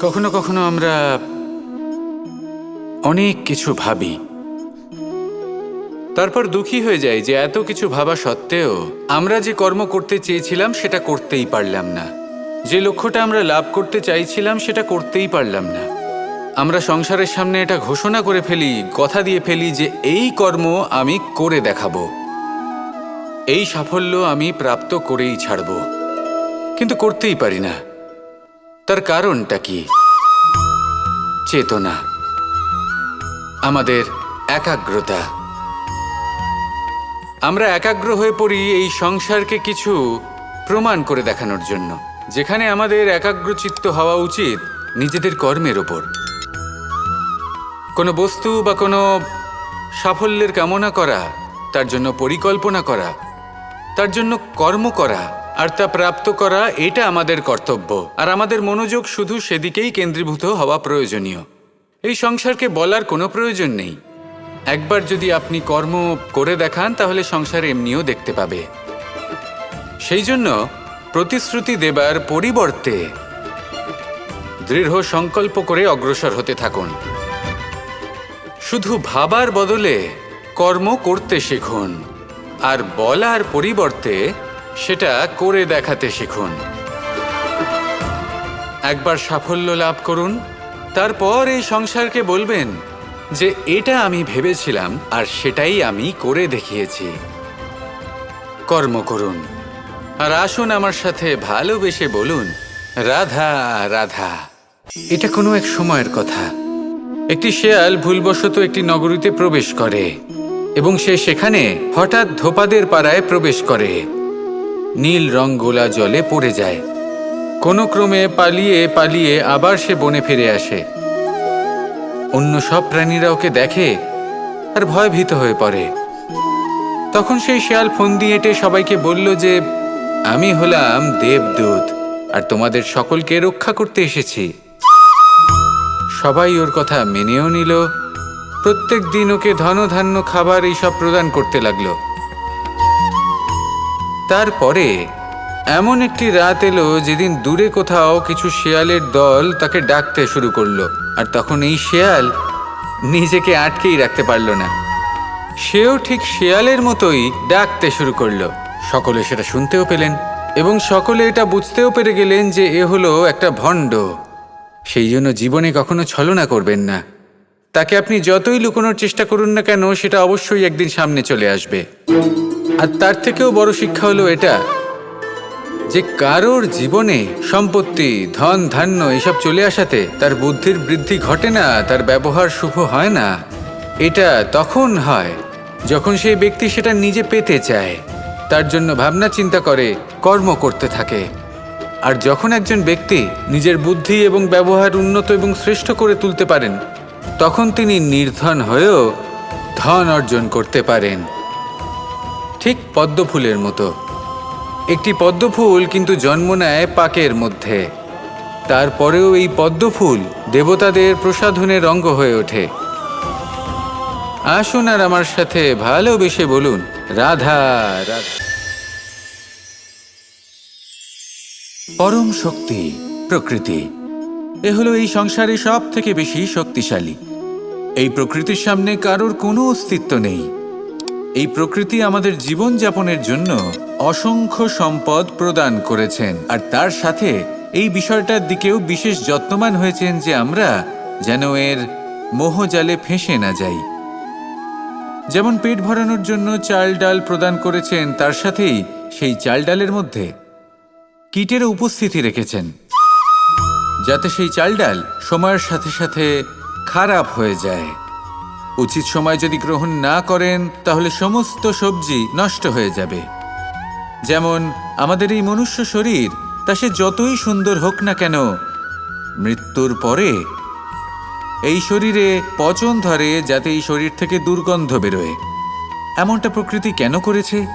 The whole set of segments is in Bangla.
কখনো কখনো আমরা অনেক কিছু ভাবি। তারপর দুঃখী হয়ে যাই যে এত কিছু ভাবা সত্ত্বেও আমরা যে কর্ম করতে চেয়েছিলাম সেটা করতেই পারলাম না। যে লক্ষ্যটা আমরা লাভ করতে চাইছিলাম সেটা করতেই পারলাম না। আমরা সংসারের সামনে এটা ঘোষণা করে ফেলি, কথা দিয়ে ফেলি যে এই কর্ম আমি করে দেখাবো। এই সাফল্য আমি প্রাপ্ত করেই ছাড়ব। কিন্তু করতেই পারি না। তার কারণটা কি? চেতনা, আমাদের একাগ্রতা। আমরা একাগ্র হয়ে পড়ি এই সংসারকে কিছু প্রমাণ করে দেখানোর জন্য। যেখানে আমাদের একাগ্রচিত্ত হওয়া উচিত নিজেদের কর্মের ওপর। কোনো বস্তু বা কোনো সাফল্যের কামনা করা, তার জন্য পরিকল্পনা করা, তার জন্য কর্ম করা আর তা প্রাপ্ত করা এটা আমাদের কর্তব্য। আর আমাদের মনোযোগ শুধু সেদিকেই কেন্দ্রীভূত হওয়া প্রয়োজনীয়। এই সংসারকে বলার কোনো প্রয়োজন নেই। একবার যদি আপনি কর্ম করে দেখান, তাহলে সংসার এমনিও দেখতে পাবে। সেই জন্য প্রতিশ্রুতি দেবার পরিবর্তে দৃঢ় সংকল্প করে অগ্রসর হতে থাকুন। শুধু ভাবার বদলে কর্ম করতে শিখুন। আর বলার পরিবর্তে সেটা করে দেখাতে শিখুন। একবার সাফল্য লাভ করুন, তারপর এই সংসারকে বলবেন যে, এটা আমি ভেবেছিলাম আর সেটাই আমি করে দেখিয়েছি। কর্ম করুন। আর আসুন আমার সাথে ভালোবেসে বলুন, রাধা রাধা। এটা কোনো এক সময়ের কথা। একটি শেয়াল ভুলবশত একটি নগরীতে প্রবেশ করে এবং সে সেখানে হঠাৎ ধোপাদের পাড়ায় প্রবেশ করে। নীল রং গোলা জলে পড়ে যায়। কোনো ক্রমে পালিয়ে পালিয়ে আবার সে বনে ফিরে আসে। অন্য সব প্রাণীরা ওকে দেখে আর ভয়ভীত হয়ে পড়ে। তখন সেই শেয়াল ফোন দিয়ে এঁটে সবাইকে বলল যে, আমি হলাম দেবদূত আর তোমাদের সকলকে রক্ষা করতে এসেছি। সবাই ওর কথা মেনেও নিল। প্রত্যেক দিন ওকে ধনধান্য খাবার এইসব প্রদান করতে লাগল। তারপরে এমন একটি রাত এলো যেদিন দূরে কোথাও কিছু শেয়ালের দল তাকে ডাকতে শুরু করল, আর তখন এই শেয়াল নিজেকে আটকেই রাখতে পারল না। সেও ঠিক শেয়ালের মতোই ডাকতে শুরু করল। সকলে সেটা শুনতেও পেলেন এবং সকলে এটা বুঝতেও পেরে গেলেন যে এ হলো একটা ভণ্ড। সেই জন্য জীবনে কখনো ছলনা করবেন না। তাকে আপনি যতই লুকোনোর চেষ্টা করুন না কেন, সেটা অবশ্যই একদিন সামনে চলে আসবে। আর তার থেকেও বড় শিক্ষা হলো এটা যে কারোর জীবনে সম্পত্তি, ধন, ধান্য এসব চলে আসাতে তার বুদ্ধির বৃদ্ধি ঘটে না, তার ব্যবহার শুভ হয় না। এটা তখন হয় যখন সেই ব্যক্তি সেটা নিজে পেতে চায়। তার জন্য ভাবনা চিন্তা করে, কর্ম করতে থাকে। আর যখন একজন ব্যক্তি নিজের বুদ্ধি এবং ব্যবহার উন্নত এবং শ্রেষ্ঠ করে তুলতে পারেন, তখন তিনি নির্ধন হয়েও ধন অর্জন করতে পারেন। ঠিক পদ্মফুলের মতো। একটি পদ্মফুল কিন্তু জন্ম নেয় পাকের মধ্যে। তারপরেও এই পদ্মফুল দেবতাদের প্রসাধনের অঙ্গ হয়ে ওঠে। আসুন আর আমার সাথে ভালোবেসে বলুন, রাধা রাধা। পরম শক্তি, প্রকৃতি। এ হলো এই সংসারে সব থেকে বেশি শক্তিশালী। এই প্রকৃতির সামনে কারোর কোনো অস্তিত্ব নেই। এই প্রকৃতি আমাদের জীবন যাপনের জন্য অসংখ্য সম্পদ প্রদান করেছেন। আর তার সাথে এই বিষয়টার দিকেও বিশেষ যত্নবান হয়েছেন যে আমরা যেন এর মোহজালে ফেঁসে না যাই। যেমন পেট ভরানোর জন্য চাল ডাল প্রদান করেছেন, তার সাথেই সেই চাল ডালের মধ্যে কীটের উপস্থিতি রেখেছেন। যাতে সেই চাল ডাল সময়ের সাথে সাথে খারাপ হয়ে যায়। উচিত সময় যদি গ্রহণ না করেন, তাহলে সমস্ত সবজি নষ্ট হয়ে যাবে। যেমন, আমাদের এই মনুষ্য শরীর, তা সে যতই সুন্দর হোক না কেন, মৃত্যুর পরে এই শরীরে পচন ধরে যাতে এই শরীর থেকে দুর্গন্ধ বেরোয়। এমনটা প্রকৃতি কেন করেছে?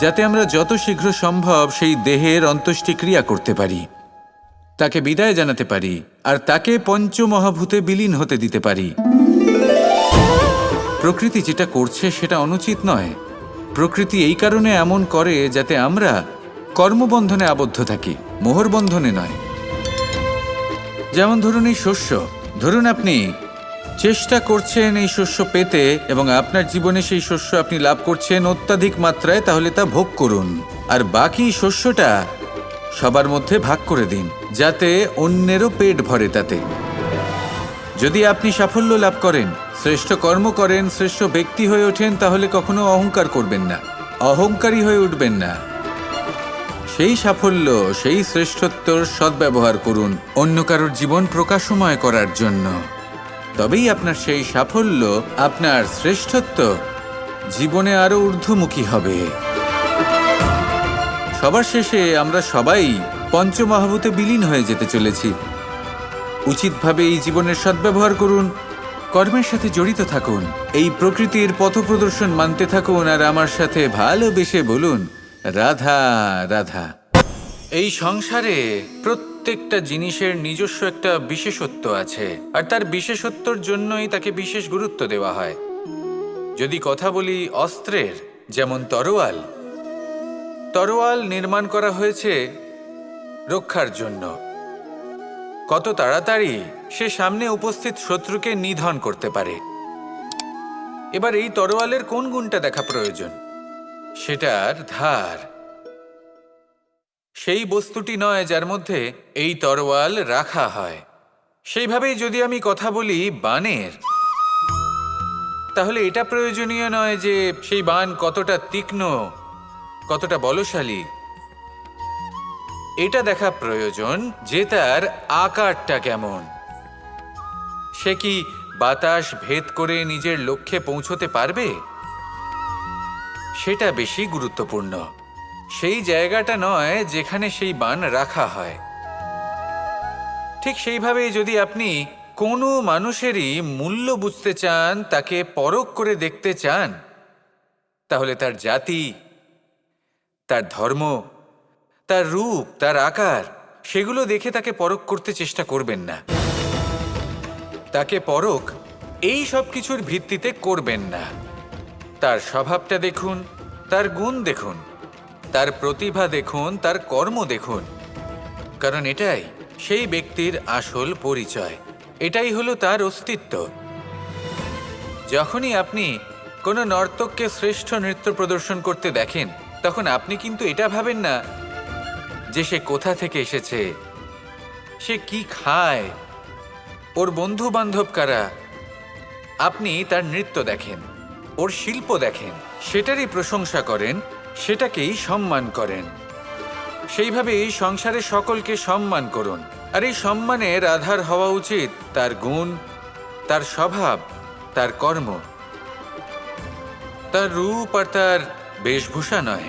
যাতে আমরা যত শীঘ্র সম্ভব সেই দেহের অন্ত্যেষ্টিক্রিয়া করতে পারি। তাকে বিদায় জানাতে পারি, আর তাকে পঞ্চমহাভূতে বিলীন হতে দিতে পারি। প্রকৃতি যেটা করছে সেটা অনুচিত নয়। প্রকৃতি এই কারণে এমন করে যাতে আমরা কর্মবন্ধনে আবদ্ধ থাকি, মোহর বন্ধনে নয়। যেমন ধরুন এই শস্য, ধরুন আপনি চেষ্টা করছেন এই শস্য পেতে এবং আপনার জীবনে সেই শস্য আপনি লাভ করছেন অত্যাধিক মাত্রায়, তাহলে তা ভোগ করুন। আর বাকি শস্যটা সবার মধ্যে ভাগ করে দিন, যাতে অন্যেরও পেট ভরে তাতে। যদি আপনি সাফল্য লাভ করেন শ্রেষ্ঠ কর্ম করেন, শ্রেষ্ঠ ব্যক্তি হয়ে ওঠেন, তাহলে কখনো অহংকার করবেন না। অহংকারী হয়ে উঠবেন না। সেই সাফল্য, সেই শ্রেষ্ঠত্বর সদ্ব্যবহার করুন অন্য কারোর জীবন প্রকাশময় করার জন্য। তবেই আপনার সেই সাফল্য, আপনার শ্রেষ্ঠত্ব জীবনে আরও ঊর্ধ্বমুখী হবে। সবার শেষে আমরা সবাই পঞ্চমহাভূতে বিলীন হয়ে যেতে চলেছি। উচিতভাবে এই জীবনের সদ্ব্যবহার করুন কর্মের সাথে জড়িত থাকুন। এই প্রকৃতির পথপ্রদর্শন মানতে থাকুন আর আমার সাথে ভালোবেসে বলুন, রাধা রাধা। এই সংসারে প্রত্যেকটা জিনিসের নিজস্ব একটা বিশেষত্ব আছে, আর তার বিশেষত্বর জন্যই তাকে বিশেষ গুরুত্ব দেওয়া হয়। যদি কথা বলি অস্ত্রের, যেমন তরোয়াল তরোয়াল নির্মাণ করা হয়েছে রক্ষার জন্য। কত তাড়াতাড়ি সে সামনে উপস্থিত শত্রুকে নিধন করতে পারে। এবার এই তরোয়ালের কোন গুণটা দেখা প্রয়োজন? সেটার ধার। সেই বস্তুটি নয় যার মধ্যে এই তরোয়াল রাখা হয়। সেইভাবেই যদি আমি কথা বলি বানের, তাহলে এটা প্রয়োজনীয় নয় যে সেই বান কতটা তীক্ষ্ণ, কতটা বলশালী এটা দেখা প্রয়োজন যে তার আকারটা কেমন। সে কি বাতাস ভেদ করে নিজের লক্ষ্যে পৌঁছতে পারবে? সেটা বেশি গুরুত্বপূর্ণ। সেই জায়গাটা নয় যেখানে সেই বান রাখা হয়। ঠিক সেইভাবে যদি আপনি কোনো মানুষেরই মূল্য বুঝতে চান, তাকে পরখ করে দেখতে চান, তাহলে তার জাতি, তার ধর্ম তার রূপ, তার আকার, সেগুলো দেখে তাকে পরখ করতে চেষ্টা করবেন না। তাকে পরখ এই সব কিছুর ভিত্তিতে করবেন না। তার স্বভাবটা দেখুন, তার গুণ দেখুন, তার প্রতিভা দেখুন, তার কর্ম দেখুন। কারণ এটাই সেই ব্যক্তির আসল পরিচয়। এটাই হলো তার অস্তিত্ব। যখনই আপনি কোনো নর্তককে শ্রেষ্ঠ নৃত্য প্রদর্শন করতে দেখেন, তখন আপনি কিন্তু এটা ভাবেন না যে সে কোথা থেকে এসেছে, সে কি খায়, ওর বন্ধু বান্ধব কারা, আপনি তার নৃত্য দেখেন, ওর শিল্প দেখেন, সেটারই প্রশংসা করেন, সেটাকেই সম্মান করেন। সেইভাবেই সংসারে সকলকে সম্মান করুন। আর এই সম্মানের আধার হওয়া উচিত তার গুণ, তার স্বভাব, তার কর্ম। তার রূপ আর তার বেশভূষা নয়।